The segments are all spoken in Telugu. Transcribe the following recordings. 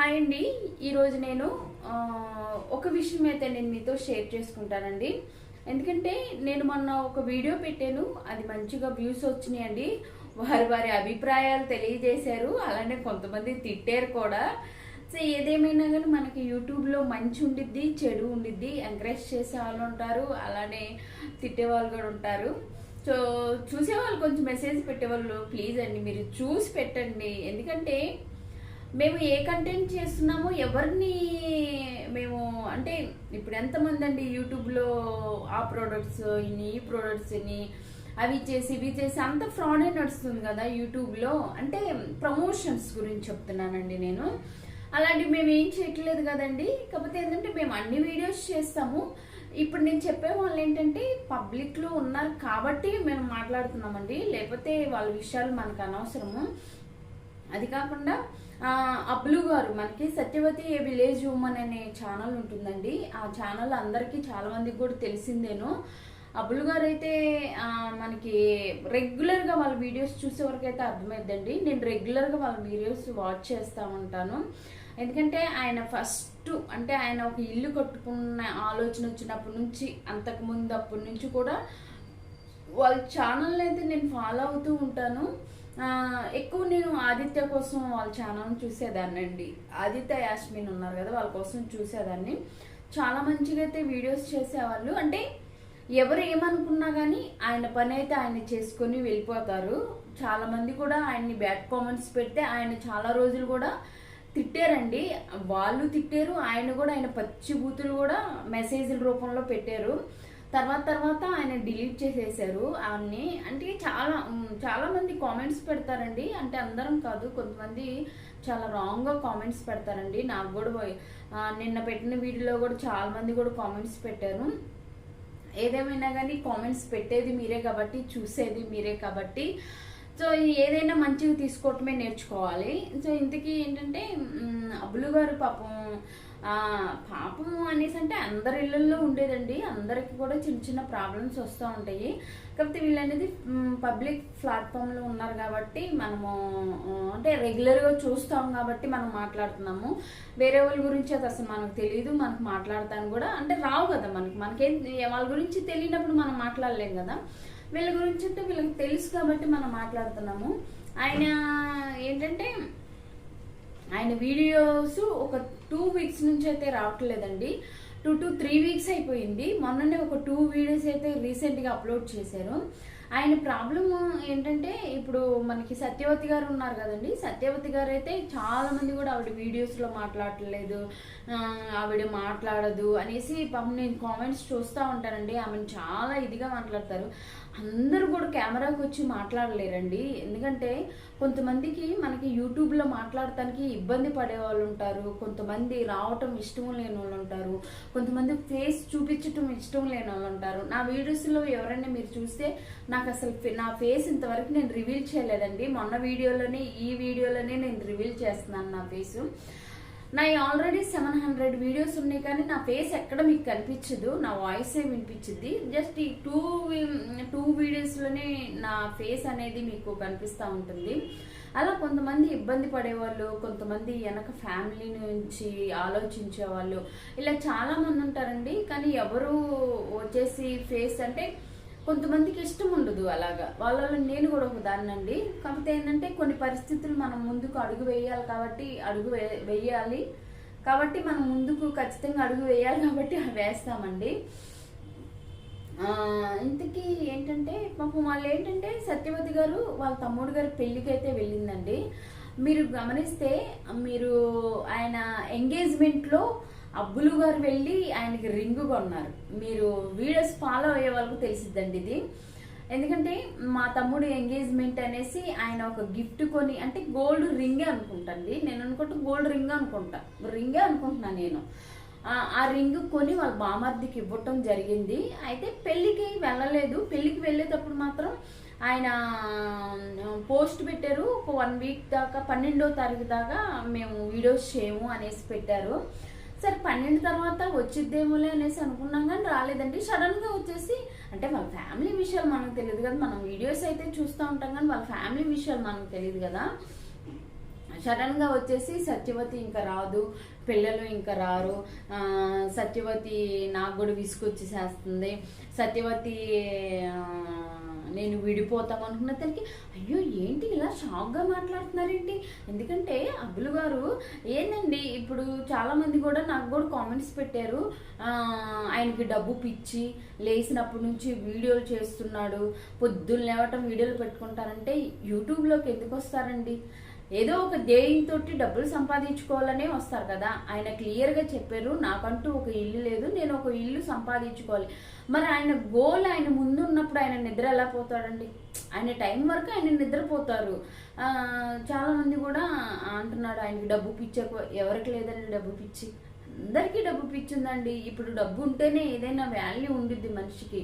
హాయ్ అండి. ఈరోజు నేను ఒక విషయం అయితే నేను మీతో షేర్ చేసుకుంటానండి. ఎందుకంటే నేను మొన్న ఒక వీడియో పెట్టాను. అది మంచిగా వ్యూస్ వచ్చినాయండి. వారి వారి అభిప్రాయాలు తెలియజేశారు. అలానే కొంతమంది తిట్టారు కూడా. సో ఏదేమైనా కానీ మనకి యూట్యూబ్లో మంచి ఉండిద్ది చెడు ఉండిద్ది ఎంకరేజ్ చేసే వాళ్ళు ఉంటారు. అలానే తిట్టే వాళ్ళు కూడా ఉంటారు. సో చూసేవాళ్ళు కొంచెం మెసేజ్ పెట్టేవాళ్ళు. ప్లీజ్ అండి మీరు చూసి పెట్టండి. ఎందుకంటే మేము ఏ కంటెంట్ చేస్తున్నామో ఎవరిని మేము అంటే ఇప్పుడు ఎంతమంది అండి యూట్యూబ్లో ఆ ప్రోడక్ట్స్ ఇన్ని ఈ ప్రోడక్ట్స్ ఇన్ని అవి చేసి ఇవి చేసి అంత ఫ్రాడే నడుస్తుంది కదా యూట్యూబ్లో. అంటే ప్రమోషన్స్ గురించి చెప్తున్నానండి నేను. అలాంటివి మేము ఏం చేయట్లేదు కదండి. కాకపోతే ఏంటంటే మేము అన్ని వీడియోస్ చేస్తాము. ఇప్పుడు నేను చెప్పే వాళ్ళు ఏంటంటే పబ్లిక్లో ఉన్నారు కాబట్టి మేము మాట్లాడుతున్నామండి. లేకపోతే వాళ్ళ విషయాలు మనకు అనవసరము. అది కాకుండా అబ్లు గారు మనకి సత్యవతి ఏ విలేజ్ ఉమెన్ అనే ఛానల్ ఉంటుందండి. ఆ ఛానల్ అందరికీ చాలా మందికి కూడా తెలిసిందేను. అబ్బులు గారు అయితే మనకి రెగ్యులర్గా వాళ్ళ వీడియోస్ చూసే వరకు అయితే అర్థమైందండి నేను రెగ్యులర్గా వాళ్ళ వీడియోస్ వాచ్ చేస్తూ ఉంటాను. ఎందుకంటే ఆయన ఫస్ట్ అంటే ఆయన ఒక ఇల్లు కట్టుకున్న ఆలోచన వచ్చినప్పటి నుంచి అంతకుముందు అప్పటి నుంచి కూడా వాళ్ళ ఛానల్ అయితే నేను ఫాలో అవుతూ ఉంటాను. ఎక్కువ నేను ఆదిత్య కోసం వాళ్ళ ఛానల్ చూసేదాన్ని అండి ఆదిత్య యాస్మిన్ ఉన్నారు కదా వాళ్ళ కోసం చూసేదాన్ని. చాలా మంచిగా అయితే వీడియోస్ చేసేవాళ్ళు. అంటే ఎవరు ఏమనుకున్నా కానీ ఆయన పని అయితే ఆయన చేసుకొని వెళ్ళిపోతారు. చాలా మంది కూడా ఆయన్ని బ్యాడ్ కామెంట్స్ పెడితే ఆయన చాలా రోజులు కూడా తిట్టారండి. వాళ్ళు తిట్టారు ఆయన కూడా ఆయన పచ్చి బూతులు కూడా మెసేజ్ల రూపంలో పెట్టారు. తర్వాత తర్వాత ఆయన డిలీట్ చేసేసారు. అవన్నీ అంటే చాలా చాలామంది చాలా మంది కామెంట్స్ పెడతారండి. అంటే అందరం కాదు కొంతమంది చాలా రాంగ్గా కామెంట్స్ పెడతారండి. నాకు కూడా నిన్న పెట్టిన వీడియోలో కూడా చాలా మంది కూడా కామెంట్స్ పెట్టారు. ఏదేమైనా కానీ కామెంట్స్ పెట్టేది మీరే కాబట్టి చూసేది మీరే కాబట్టి. సో ఏదైనా మంచిగా తీసుకోవటమే నేర్చుకోవాలి. సో ఇంతకీ ఏంటంటే అబ్బులు గారు పాపం పాపం అనేసి అంటే అందరి ఇళ్ళల్లో ఉండేదండి. అందరికి కూడా చిన్న చిన్న ప్రాబ్లమ్స్ వస్తూ ఉంటాయి. కాకపోతే వీళ్ళనేది పబ్లిక్ ప్లాట్ఫామ్లో ఉన్నారు కాబట్టి మనము అంటే రెగ్యులర్గా చూస్తాం కాబట్టి మనం మాట్లాడుతున్నాము. వేరే వాళ్ళ గురించి అది అసలు మనకు తెలియదు మనకు మాట్లాడతాను కూడా. అంటే రావు కదా మనకి. మనకేం వాళ్ళ గురించి తెలియనప్పుడు మనం మాట్లాడలేం కదా. వీళ్ళ గురించి అంటే వీళ్ళకి తెలుసు కాబట్టి మనం మాట్లాడుతున్నాము. ఆయన ఏంటంటే ఆయన వీడియోస్ ఒక టూ వీక్స్ నుంచి అయితే రావట్లేదండి. టూ టు త్రీ వీక్స్ అయిపోయింది. మొన్ననే ఒక టూ వీడియోస్ అయితే రీసెంట్గా అప్లోడ్ చేశారు. ఆయన ప్రాబ్లం ఏంటంటే ఇప్పుడు మనకి సత్యవతి గారు ఉన్నారు కదండి. సత్యవతి గారు అయితే చాలా మంది కూడా ఆవిడ వీడియోస్లో మాట్లాడలేదు ఆవిడ మాట్లాడదు అనేసి పాపం నేను కామెంట్స్ చూస్తూ ఉంటానండి. ఆమెను చాలా ఇదిగా మాట్లాడతారు. అందరూ కూడా కెమెరాకి వచ్చి మాట్లాడలేరండి. ఎందుకంటే కొంతమందికి మనకి యూట్యూబ్లో మాట్లాడటానికి ఇబ్బంది పడే వాళ్ళు ఉంటారు. కొంతమంది రావటం ఇష్టం లేని వాళ్ళు ఉంటారు. కొంతమంది ఫేస్ చూపించటం ఇష్టం లేని వాళ్ళు ఉంటారు. నా వీడియోస్లో ఎవరైనా మీరు చూస్తే నాకు అసలు నా ఫేస్ ఇంతవరకు నేను రివీల్ చేయలేదండి. మొన్న వీడియోలోనే ఈ వీడియోలోనే నేను రివీల్ చేస్తున్నాను నా ఫేస్ నా ఆల్రెడీ సెవెన్ హండ్రెడ్ వీడియోస్ ఉన్నాయి కానీ నా ఫేస్ ఎక్కడ మీకు కనిపించదు నా వాయిస్ ఏ వినిపించింది. జస్ట్ ఈ టూ టూ వీడియోస్లోనే నా ఫేస్ అనేది మీకు కనిపిస్తూ ఉంటుంది. అలా కొంతమంది ఇబ్బంది పడేవాళ్ళు కొంతమంది వెనక ఫ్యామిలీ నుంచి ఆలోచించే వాళ్ళు ఇలా చాలామంది ఉంటారండి కానీ ఎవరు వచ్చేసి ఫేస్ అంటే కొంతమందికి ఇష్టం ఉండదు అలాగా. వాళ్ళలో నేను కూడా ఒక దాన్నండి కాకపోతే ఏంటంటే కొన్ని పరిస్థితులు మనం ముందుకు అడుగు వేయాలి కాబట్టి అడుగు వే- వేయాలి. కాబట్టి మనం ముందుకు ఖచ్చితంగా అడుగు వేయాలి కాబట్టి అవి వేస్తామండి. ఇంతకీ ఏంటంటే పాపం వాళ్ళు ఏంటంటే సత్యవతి గారు వాళ్ళ తమ్ముడు గారి పెళ్ళికి అయితే వెళ్ళిందండి. మీరు గమనిస్తే మీరు ఆయన ఎంగేజ్మెంట్లో అబ్బులు గారు వెళ్ళి ఆయనకి రింగ్ కొన్నారు. మీరు వీడియోస్ ఫాలో అయ్యే వాళ్ళకు తెలిసిద్దండి ఇది. ఎందుకంటే మా తమ్ముడు ఎంగేజ్మెంట్ అనేసి ఆయన ఒక గిఫ్ట్ కొని అంటే గోల్డ్ రింగే అనుకుంటండి నేను అనుకుంటా గోల్డ్ రింగ్ అనుకుంటా. రింగే అనుకుంటున్నా నేను. ఆ రింగ్ కొని వాళ్ళ బామర్దికి ఇవ్వటం జరిగింది. అయితే పెళ్ళికి వెళ్ళలేదు. పెళ్ళికి వెళ్ళేటప్పుడు మాత్రం ఆయన పోస్ట్ పెట్టారు. ఒక వన్ వీక్ దాకా పన్నెండో తారీఖు దాకా మేము వీడియోస్ చేయము అనేసి పెట్టారు. సరే పన్నెండు తర్వాత వచ్చిద్దేమోలే అనేసి అనుకున్నాం కానీ రాలేదండి. సడన్గా వచ్చేసి అంటే వాళ్ళ ఫ్యామిలీ విషయాలు మనకు తెలియదు కదా. మనం వీడియోస్ అయితే చూస్తూ ఉంటాం కానీ వాళ్ళ ఫ్యామిలీ విషయాలు మనకు తెలియదు కదా. సడన్గా వచ్చేసి సత్యవతి ఇంకా రాదు పిల్లలు ఇంకా రారు. సత్యవతి నాకు కూడా విసుకొచ్చేసేస్తుంది సత్యవతి నేను విడిపోతాం అనుకున్న తనకి అయ్యో ఏంటి ఇలా షాక్గా మాట్లాడుతున్నారేంటి? ఎందుకంటే అబ్బులు గారు ఏందండి ఇప్పుడు చాలామంది కూడా నాకు కూడా కామెంట్స్ పెట్టారు. ఆయనకి డబ్బు పిచ్చి లేచినప్పటి నుంచి వీడియోలు చేస్తున్నాడు పొద్దున్న లేవటం వీడియోలు పెట్టుకుంటారంటే యూట్యూబ్లోకి ఎందుకు వస్తారండి? ఏదో ఒక ధ్యేయంతో డబ్బులు సంపాదించుకోవాలనే వస్తారు కదా. ఆయన క్లియర్గా చెప్పారు నాకంటూ ఒక ఇల్లు లేదు నేను ఒక ఇల్లు సంపాదించుకోవాలి. మరి ఆయన గోల్ ఆయన ముందు ఉన్నప్పుడు ఆయన నిద్ర ఎలా పోతాడండి? ఆయన టైం వరకు ఆయన నిద్రపోతారు. చాలామంది కూడా అంటున్నాడు ఆయనకి డబ్బు పిచ్చి ఎవరికి లేదండి డబ్బు పిచ్చి? అందరికీ డబ్బు పిచ్చిందండి ఇప్పుడు డబ్బు ఉంటేనే ఏదైనా వాల్యూ ఉండిద్ది మనిషికి.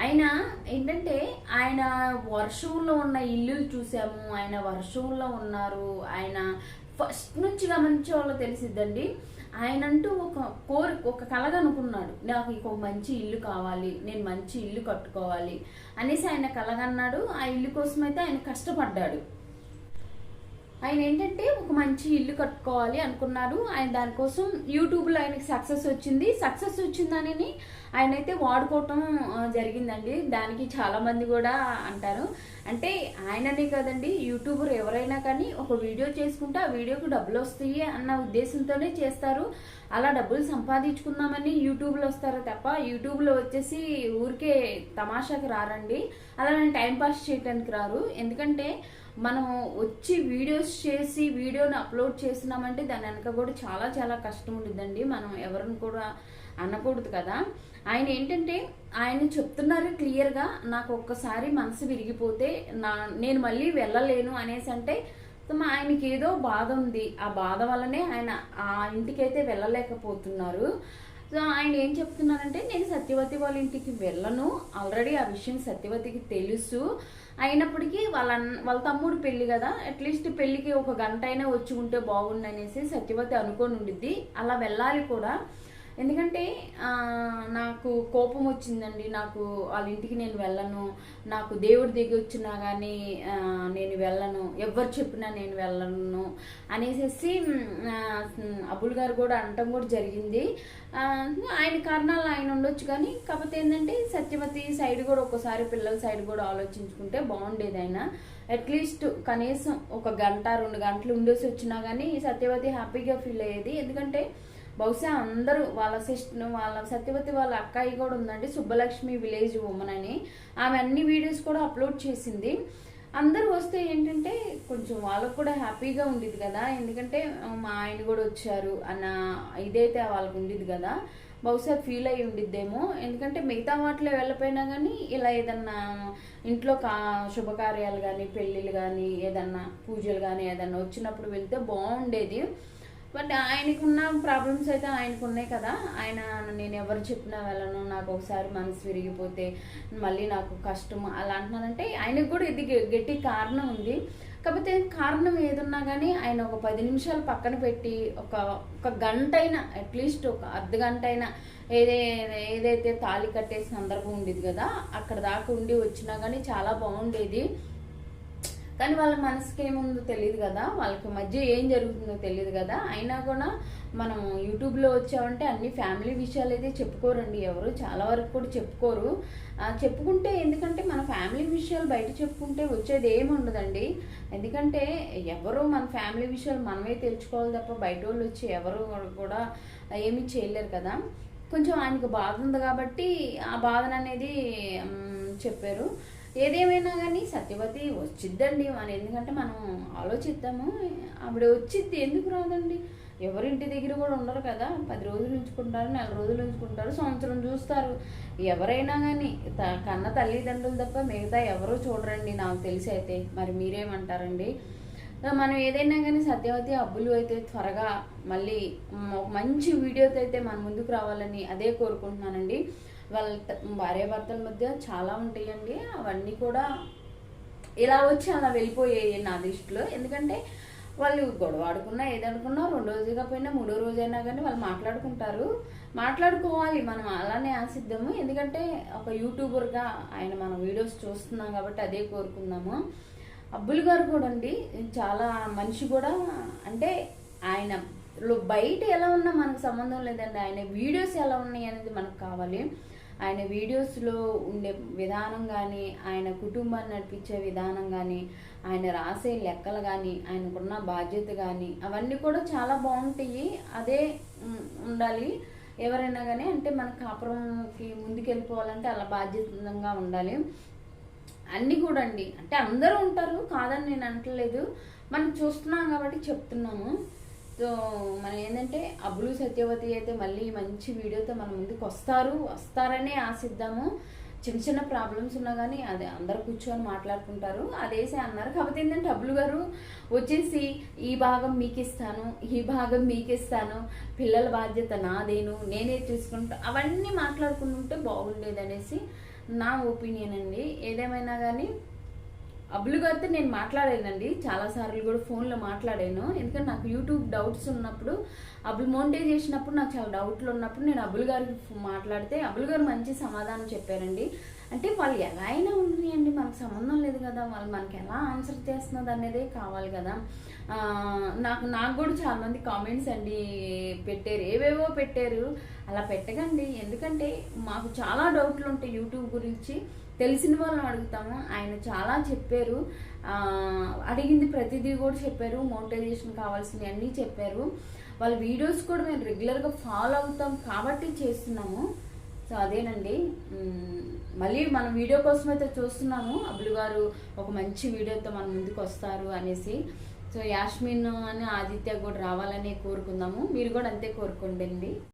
ఆయన ఏంటంటే ఆయన వర్షంలో ఉన్న ఇల్లులు చూసాము ఆయన వర్షంలో ఉన్నారు ఆయన ఫస్ట్ నుంచి గమనించే వాళ్ళు తెలిసిద్దండి. ఆయన అంటూ ఒక కోరిక ఒక కలగా అనుకున్నాడు. నాకు ఇంకో మంచి ఇల్లు కావాలి నేను మంచి ఇల్లు కట్టుకోవాలి అనేసి ఆయన కలగన్నాడు. ఆ ఇల్లు కోసమైతే ఆయన కష్టపడ్డాడు. ఆయన ఏంటంటే ఒక మంచి ఇల్లు కట్టుకోవాలి అనుకున్నారు. ఆయన దానికోసం యూట్యూబ్లో ఆయనకి సక్సెస్ వచ్చింది. సక్సెస్ వచ్చిందని ఆయన అయితే వాడుకోవటం జరిగిందండి. దానికి చాలామంది కూడా అంటారు. అంటే ఆయననే కదండి యూట్యూబర్ ఎవరైనా కానీ ఒక వీడియో చేసుకుంటే ఆ వీడియోకి డబ్బులు వస్తాయి అన్న ఉద్దేశంతోనే చేస్తారు. అలా డబ్బులు సంపాదించుకుందామని యూట్యూబ్లో వస్తారు తప్ప యూట్యూబ్లో వచ్చేసి ఊరికే తమాషాకి రారండి. అలా నేను టైం పాస్ చేయడానికి రారు. ఎందుకంటే మనం వచ్చి వీడియోస్ చేసి వీడియోని అప్లోడ్ చేస్తున్నామంటే దాని వెనక కూడా చాలా చాలా కష్టం ఉంటుందండి మనం ఎవరిని కూడా అనకూడదు కదా. ఆయన ఏంటంటే ఆయన చెప్తున్నారు క్లియర్గా నాకు ఒక్కసారి మనసు విరిగిపోతే నా నేను మళ్ళీ వెళ్ళలేను అనేసి అంటే మా ఆయనకి ఏదో బాధ ఉంది. ఆ బాధ వల్లనే ఆయన ఆ ఇంటికైతే వెళ్ళలేకపోతున్నారు. సో ఆయన ఏం చెప్తున్నారంటే నేను సత్యవతి వాళ్ళ ఇంటికి వెళ్ళను. ఆల్రెడీ ఆ విషయం సత్యవతికి తెలుసు. అయినప్పటికీ వాళ్ళ వాళ్ళ తమ్ముడు పెళ్ళి కదా. అట్లీస్ట్ పెళ్ళికి ఒక గంట అయినా వచ్చి ఉంటే బాగుండు అనేసి సత్యవతి అనుకోని ఉండిద్ది అలా వెళ్ళాలి కూడా. ఎందుకంటే నాకు కోపం వచ్చిందండి. నాకు వాళ్ళ ఇంటికి నేను వెళ్ళను. నాకు దేవుడి దగ్గర వచ్చినా కానీ నేను వెళ్ళను. ఎవరు చెప్పినా నేను వెళ్ళను అనేసి అబుల్ గారు కూడా అనటం కూడా జరిగింది. ఆయన కారణాలు ఆయన ఉండొచ్చు కానీ కాకపోతే ఏంటంటే సత్యవతి సైడ్ కూడా ఒక్కసారి పిల్లల సైడ్ కూడా ఆలోచించుకుంటే బాగుండేది ఆయన. అట్లీస్ట్ కనీసం ఒక గంట రెండు గంటలు ఉండేసి వచ్చినా కానీ సత్యవతి హ్యాపీగా ఫీల్ అయ్యేది. ఎందుకంటే బహుశా అందరూ వాళ్ళ సిస్టర్ వాళ్ళ సత్యవతి వాళ్ళ అక్కాయి కూడా ఉందండి సుబ్బలక్ష్మి విలేజ్ ఉమెన్ అని. ఆమె అన్ని వీడియోస్ కూడా అప్లోడ్ చేసింది. అందరూ వస్తే ఏంటంటే కొంచెం వాళ్ళకు కూడా హ్యాపీగా ఉండేది కదా. ఎందుకంటే మా ఆయన కూడా వచ్చారు అన్న ఇదైతే వాళ్ళకు ఉండేది కదా. బహుశా ఫీల్ అయి ఉండిద్దేమో. ఎందుకంటే మిగతా వాటిలో వెళ్ళపోయినా కానీ ఇలా ఏదన్నా ఇంట్లో కా శుభకార్యాలు కానీ పెళ్ళిళ్ళు కానీ ఏదన్నా పూజలు కానీ ఏదన్నా వచ్చినప్పుడు వెళ్తే బాగుండేది. బట్ ఆయనకున్న ప్రాబ్లమ్స్ అయితే ఆయనకు ఉన్నాయి కదా. ఆయన నేను ఎవరు చెప్పినా వెళ్ళను. నాకు ఒకసారి మనసు విరిగిపోతే మళ్ళీ నాకు కష్టం అలా అంటున్నానంటే ఆయనకు కూడా ఇది గట్టి కారణం ఉంది. కాకపోతే కారణం ఏదున్నా కానీ ఆయన ఒక పది నిమిషాలు పక్కన పెట్టి ఒక ఒక గంట అయినా అట్లీస్ట్ ఒక అర్ధ గంట అయినా ఏదే ఏదైతే తాళి కట్టే సందర్భం ఉండేది కదా అక్కడ దాకా ఉండి వచ్చినా కానీ చాలా బాగుండేది. కానీ వాళ్ళ మనసుకి ఏముందో తెలియదు కదా వాళ్ళకి మధ్య ఏం జరుగుతుందో తెలియదు కదా. అయినా కూడా మనం యూట్యూబ్లో వచ్చామంటే అన్ని ఫ్యామిలీ విషయాలు అయితే చెప్పుకోరండి. ఎవరు చాలా వరకు కూడా చెప్పుకోరు. చెప్పుకుంటే ఎందుకంటే మన ఫ్యామిలీ విషయాలు బయట చెప్పుకుంటే వచ్చేది ఏమి ఉండదండి. ఎందుకంటే ఎవరు మన ఫ్యామిలీ విషయాలు మనమే తెలుసుకోవాలి తప్ప బయట వాళ్ళు వచ్చి ఎవరు కూడా ఏమీ చేయలేరు కదా. కొంచెం ఆయనకు బాధ ఉంది కాబట్టి ఆ బాధను అనేది చెప్పారు. ఏదేమైనా కానీ సత్యవతి వచ్చిద్దండి. మన ఎందుకంటే మనం ఆలోచిద్దాము. ఆవిడ వచ్చిద్ది ఎందుకు రాదండి? ఎవరింటి దగ్గర కూడా ఉండరు కదా. పది రోజులు ఉంచుకుంటారు నెల రోజులు ఉంచుకుంటారు సంవత్సరం చూస్తారు. ఎవరైనా కానీ త- కన్న తల్లిదండ్రులు తప్ప మిగతా ఎవరో చూడరండి నాకు తెలిసి అయితే. మరి మీరేమంటారండి? మనం ఏదైనా కానీ సత్యవతి అబ్బులు అయితే త్వరగా మళ్ళీ ఒక మంచి వీడియోతో అయితే మన ముందుకు రావాలని అదే కోరుకుంటున్నానండి. వాళ్ళ భార్య భార్యాభర్తల మధ్య చాలా ఉంటాయండి. అవన్నీ కూడా ఇలా వచ్చి అలా వెళ్ళిపోయాయి నా దృష్టిలో. ఎందుకంటే వాళ్ళు గొడవ ఆడుకున్నా ఏదనుకున్నా రెండు రోజులుగా పోయినా మూడో రోజైనా కానీ వాళ్ళు మాట్లాడుకుంటారు. మాట్లాడుకోవాలి మనం అలానే ఆశిద్దాము. ఎందుకంటే ఒక యూట్యూబర్గా ఆయన మన వీడియోస్ చూస్తున్నాం కాబట్టి అదే కోరుకుందాము. అబ్బుల్ గారు కూడా అండి చాలా మనిషి కూడా అంటే ఆయన బయట ఎలా ఉన్నా మనకు సంబంధం లేదండి. ఆయన వీడియోస్ ఎలా ఉన్నాయి అనేది మనకు కావాలి. ఆయన వీడియోస్లో ఉండే విధానం కానీ ఆయన కుటుంబాన్ని నడిపించే విధానం కానీ ఆయన రాసే లెక్కలు కానీ ఆయనకున్న బాధ్యత కానీ అవన్నీ కూడా చాలా బాగుంటాయి. అదే ఉండాలి. ఎవరైనా కానీ అంటే మన కాపురంకి ముందుకెళ్ళిపోవాలంటే అలా బాధ్యతంగా ఉండాలి. అన్నీ కూడా అండి. అంటే అందరూ ఉంటారు. కాదని నేను అంటలేదు. మనం చూస్తున్నాం కాబట్టి చెప్తున్నాము. సో మనం ఏంటంటే అబ్బులు సత్యవతి అయితే మళ్ళీ మంచి వీడియోతో మన ముందుకు వస్తారు వస్తారనే ఆశిద్దాము. చిన్న చిన్న ప్రాబ్లమ్స్ ఉన్నా కానీ అదే అందరు కూర్చొని మాట్లాడుకుంటారు. అదేసి అన్నారు. కాకపోతే ఏంటంటే అబ్బులు గారు వచ్చేసి ఈ భాగం మీకు ఇస్తాను ఈ భాగం మీకు ఇస్తాను పిల్లల బాధ్యత నాదేను నేనే చూసుకుంటా. అవన్నీ మాట్లాడుకుంటుంటే బాగుండేది అనేసి నా ఒపీనియన్ అండి. ఏదేమైనా కానీ అబ్బులు గారితో నేను మాట్లాడానండి. చాలా సార్లు కూడా ఫోన్లో మాట్లాడాను. ఎందుకంటే నాకు యూట్యూబ్ డౌట్స్ ఉన్నప్పుడు అబ్బులు మోనిటైజ్ చేసినప్పుడు నాకు చాలా డౌట్లు ఉన్నప్పుడు నేను అబ్బులు గారికి మాట్లాడితే అబ్బులు గారు మంచి సమాధానం చెప్పారండి. అంటే వాళ్ళు ఎలా అయినా ఉన్నాయండి. మనకు సంబంధం లేదు కదా. వాళ్ళు మనకి ఎలా ఆన్సర్ చేస్తున్నది అనేదే కావాలి కదా. నాకు నాకు కూడా చాలామంది కామెంట్స్ అండి పెట్టారు. ఏవేవో పెట్టారు. అలా పెట్టకండి. ఎందుకంటే మాకు చాలా డౌట్లు ఉంటాయి యూట్యూబ్ గురించి. తెలిసిన వాళ్ళని అడుగుతాము. ఆయన చాలా చెప్పారు. అడిగింది ప్రతిదీ కూడా చెప్పారు. మోటివేషన్ కావాల్సినవి అన్నీ చెప్పారు. వాళ్ళ వీడియోస్ కూడా మేము రెగ్యులర్గా ఫాలో అవుతాం కాబట్టి చేస్తున్నాము. సో అదేనండి. మళ్ళీ మన వీడియో కోసం అయితే చూస్తున్నాము. అబ్బులు గారు ఒక మంచి వీడియోతో మన ముందుకు వస్తారు అనేసి. సో యాస్మిన్ అని ఆదిత్య కూడా రావాలని కోరుకుందాము. మీరు కూడా అంతే కోరుకోండి